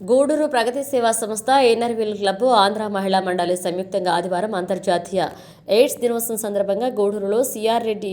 గూడూరు ప్రగతి సేవా సంస్థ ఎన్ఆర్వీల్ క్లబ్ ఆంధ్ర మహిళా మండలి సంయుక్తంగా ఆదివారం అంతర్జాతీయ ఎయిడ్స్ దినోత్సవం సందర్భంగా గూడూరులో సిఆర్ రెడ్డి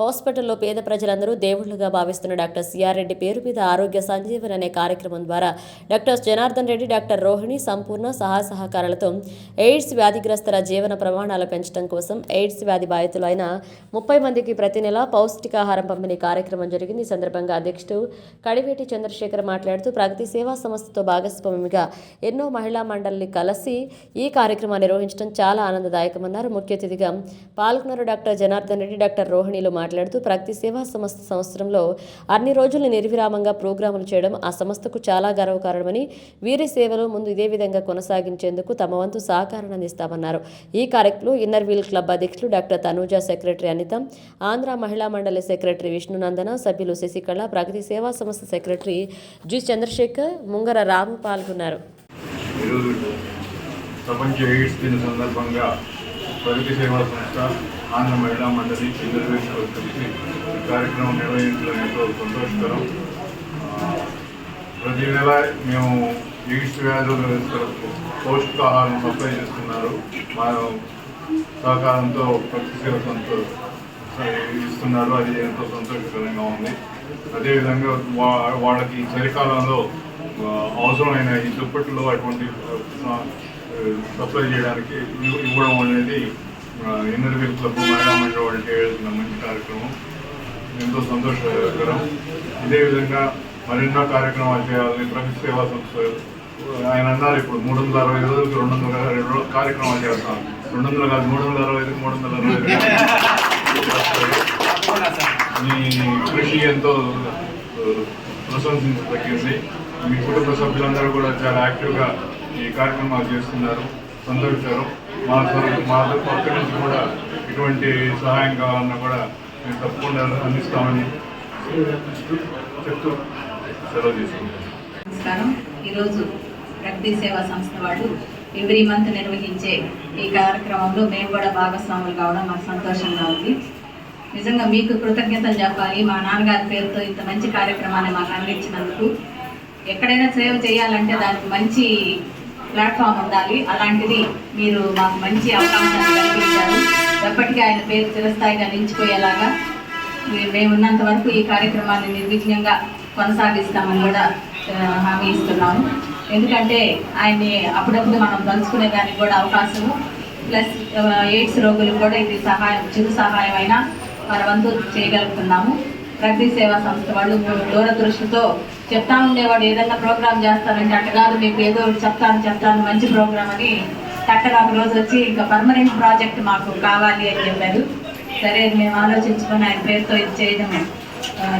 హాస్పిటల్లో పేద ప్రజలందరూ దేవుళ్ళుగా భావిస్తున్న డాక్టర్ సిఆర్ రెడ్డి పేరు మీద ఆరోగ్య సంజీవన్ అనే కార్యక్రమం ద్వారా డాక్టర్ జనార్దన్ రెడ్డి డాక్టర్ రోహిణి సంపూర్ణ సహా సహకారాలతో ఎయిడ్స్ వ్యాధిగ్రస్తుల జీవన ప్రమాణాలు పెంచడం కోసం ఎయిడ్స్ వ్యాధి బాధితులైన ముప్పై మందికి ప్రతి నెల పౌష్టికాహారం పంపిణీ కార్యక్రమం జరిగింది. ఈ సందర్భంగా అధ్యక్షుడు కడివేటి చంద్రశేఖర్ మాట్లాడుతూ ప్రగతి సేవా సంస్థతో భాగస్వామిగా ఎన్నో మహిళా మండలిని కలిసి ఈ కార్యక్రమాన్ని నిర్వహించడం చాలా ఆనందదాయకమన్నారు. ముఖ్య అతిథిగా పాల్గొన్నారు డాక్టర్ జనార్దన్ రెడ్డి. డాక్టర్ రోహిణిలు మాట్లాడుతూ ప్రగతి సేవా సంస్థ సంవత్సరంలో అన్ని రోజులు నిర్విరామంగా ప్రోగ్రాములు చేయడం ఆ సంస్థకు చాలా గర్వకారణమని వీరి సేవలు ముందు ఇదే విధంగా కొనసాగించేందుకు తమ వంతు సహకారం అందిస్తామన్నారు. ఈ కార్యక్రమంలో ఇన్నర్ వీల్ క్లబ్ అధ్యక్షులు doctor Tanuja secretary Anitha Andhra Mahila Mandali secretary Vishnunandana సభ్యులు శశికళ ప్రగతి సేవా సంస్థ సెక్రటరీ జి చంద్రశేఖర్ ముంగర రాము పాల్గొన్నారు. ప్రపంచ ఎయిడ్స్ దిన సందర్భంగా ప్రగతి సేవా సంస్థ ఆంధ్ర మహిళా మండలి రిజర్వేషన్ కలిసి ఈ కార్యక్రమం నిర్వహించడం ఎంతో సంతోషకరం ప్రతి నెల మేము ఎయిడ్స్ వ్యాధులకు పౌష్టికాహారం సప్లై చేస్తున్నారు. మా సహకారంతో ప్రగతి సేవ సంస్థ ఇస్తున్నారు. అది ఎంతో సంతోషకరంగా ఉంది. అదేవిధంగా వా వాళ్ళకి చలికాలంలో అవసరమైన ఈ దుప్పట్లు అటువంటి సప్లై చేయడానికి ఇవ్- ఇవ్వడం అనేది ఎన్నర్ క్లబ్ మహిళా మండలి వాళ్ళు చేయాల్సిన మంచి కార్యక్రమం. ఎంతో సంతోషకరం. ఇదే విధంగా మరెన్నో కార్యక్రమాలు చేయాలని ప్రగతి సేవా సంస్థ ఆయన అన్నారు ఇప్పుడు మూడు వందల అరవై రోజులకి రెండు వందల రెండు కార్యక్రమాలు చేస్తాం. రెండు వందల కాదు మూడు వందల అరవై ఐదు. మూడు వందల అరవై మీ కృషి ఎంతో ప్రశంసించదగ్గింది మీ కుటుంబ సభ్యులందరూ కూడా చాలా యాక్టివ్గా ఈ కార్యక్రమాలు చేస్తున్నారు. సంతోషించారు మా మా పక్క నుంచి కూడా ఇటువంటి సహాయం కావాలన్నా కూడా మేము తప్పకుండా అందిస్తామని చెప్తూ సెలవు తీసుకుంటాం నమస్కారం. ఈరోజు ప్రగతి సేవా సంస్థ వాళ్ళు ఎవ్రీ మంత్ నిర్వహించే ఈ కార్యక్రమంలో మేము కూడా భాగస్వాములు కావడం మాకు సంతోషంగా ఉంది. నిజంగా మీకు కృతజ్ఞతలు చెప్పాలి. మా నాన్నగారి పేరుతో ఇంత మంచి కార్యక్రమాన్ని మాకు అందించినందుకు. ఎక్కడైనా సేవ చేయాలంటే దానికి మంచి ప్లాట్ఫామ్ ఉండాలి. అలాంటిది మీరు మాకు మంచి అవకాశాన్ని కల్పించారు. ఎప్పటికీ ఆయన పేరు చిరస్థాయిగా నిలిచిపోయేలాగా మే- మేము ఉన్నంత వరకు ఈ కార్యక్రమాన్ని నిర్విఘ్నంగా కొనసాగిస్తామని కూడా హామీ ఇస్తున్నాము. ఎందుకంటే ఆయన్ని అప్పుడప్పుడు మనం తలుచుకునే దానికి కూడా అవకాశము ప్లస్ ఎయిడ్స్ రోగులకు కూడా ఇది సహాయం చిరు సహాయం అయినా మన వంతు చేయగలుగుతున్నాము. ప్రగతి సేవా సంస్థ వాళ్ళు దూరదృష్టితో చెప్తా ఉండేవాడు ఏదైనా ప్రోగ్రామ్ చేస్తానంటే అట్టగారు మీకు ఏదో చెప్తాను చెప్తాను మంచి ప్రోగ్రామ్ అని చక్కగా ఒక రోజు వచ్చి ఇంకా పర్మనెంట్ ప్రాజెక్ట్ మాకు కావాలి అని చెప్పారు సరే మేము ఆలోచించుకొని ఆయన పేరుతో ఇది చేయడం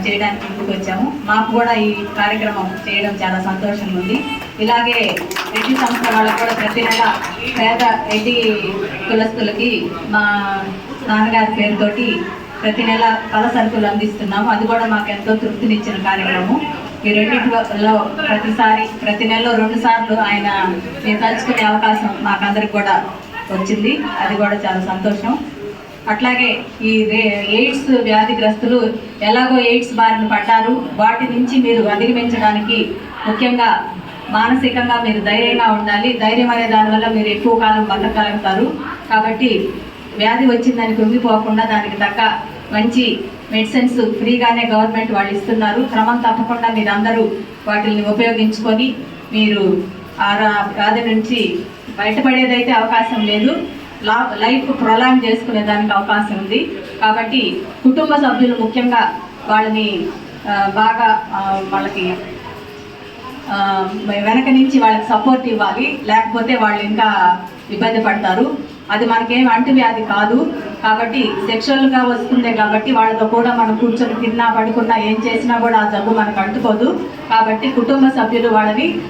చేయడానికి ముందుకు వచ్చాము. మాకు కూడా ఈ కార్యక్రమం చేయడం చాలా సంతోషంగా ఉంది. ఇలాగే రెడ్డి సంస్థ వాళ్ళకు కూడా ప్రతి నెల పేద రెడ్డి కులస్తులకి మా నాన్నగారి పేరుతోటి ప్రతి నెల పల సరుకులు అందిస్తున్నాము. అది కూడా మాకు ఎంతో తృప్తినిచ్చిన కార్యక్రమం. ఈ రెండింటిలో ప్రతిసారి ప్రతి నెలలో రెండు సార్లు ఆయన తలుచుకునే అవకాశం మాకందరికి కూడా వచ్చింది. అది కూడా చాలా సంతోషం. అట్లాగే ఈ ఎయిడ్స్ వ్యాధిగ్రస్తులు ఎలాగో ఎయిడ్స్ బారిన పడ్డారు. వాటి నుంచి మీరు అధిగమించడానికి ముఖ్యంగా మానసికంగా మీరు ధైర్యంగా ఉండాలి. ధైర్యం అనే దానివల్ల మీరు ఎక్కువ కాలం బతకగలుగుతారు. కాబట్టి వ్యాధి వచ్చిందని కృంగిపోకుండా దానికి తగ్గ మంచి మెడిసిన్స్ ఫ్రీగానే గవర్నమెంట్ వాళ్ళు ఇస్తున్నారు. క్రమం తప్పకుండా మీరు అందరూ వాటిని ఉపయోగించుకొని మీరు ఆ రా- వ్యాధి నుంచి బయటపడేదైతే అవకాశం లేదు. లా లైఫ్ ప్రొలాంగ్ చేసుకునే దానికి అవకాశం ఉంది. కాబట్టి కుటుంబ సభ్యులు ముఖ్యంగా వాళ్ళని బాగా వాళ్ళకి వెనక నుంచి వాళ్ళకి సపోర్ట్ ఇవ్వాలి. లేకపోతే వాళ్ళు ఇంకా ఇబ్బంది పడతారు. అది మనకేం అంటువ్యాధి కాదు. కాబట్టి సెక్షువల్గా వస్తుంది కాబట్టి వాళ్ళతో కూడా మనం కూర్చొని తిన్నా పడుకున్నా ఏం చేసినా కూడా ఆ జబ్బు మనకు అంటుకోదు. కాబట్టి కుటుంబ సభ్యులు వాళ్ళని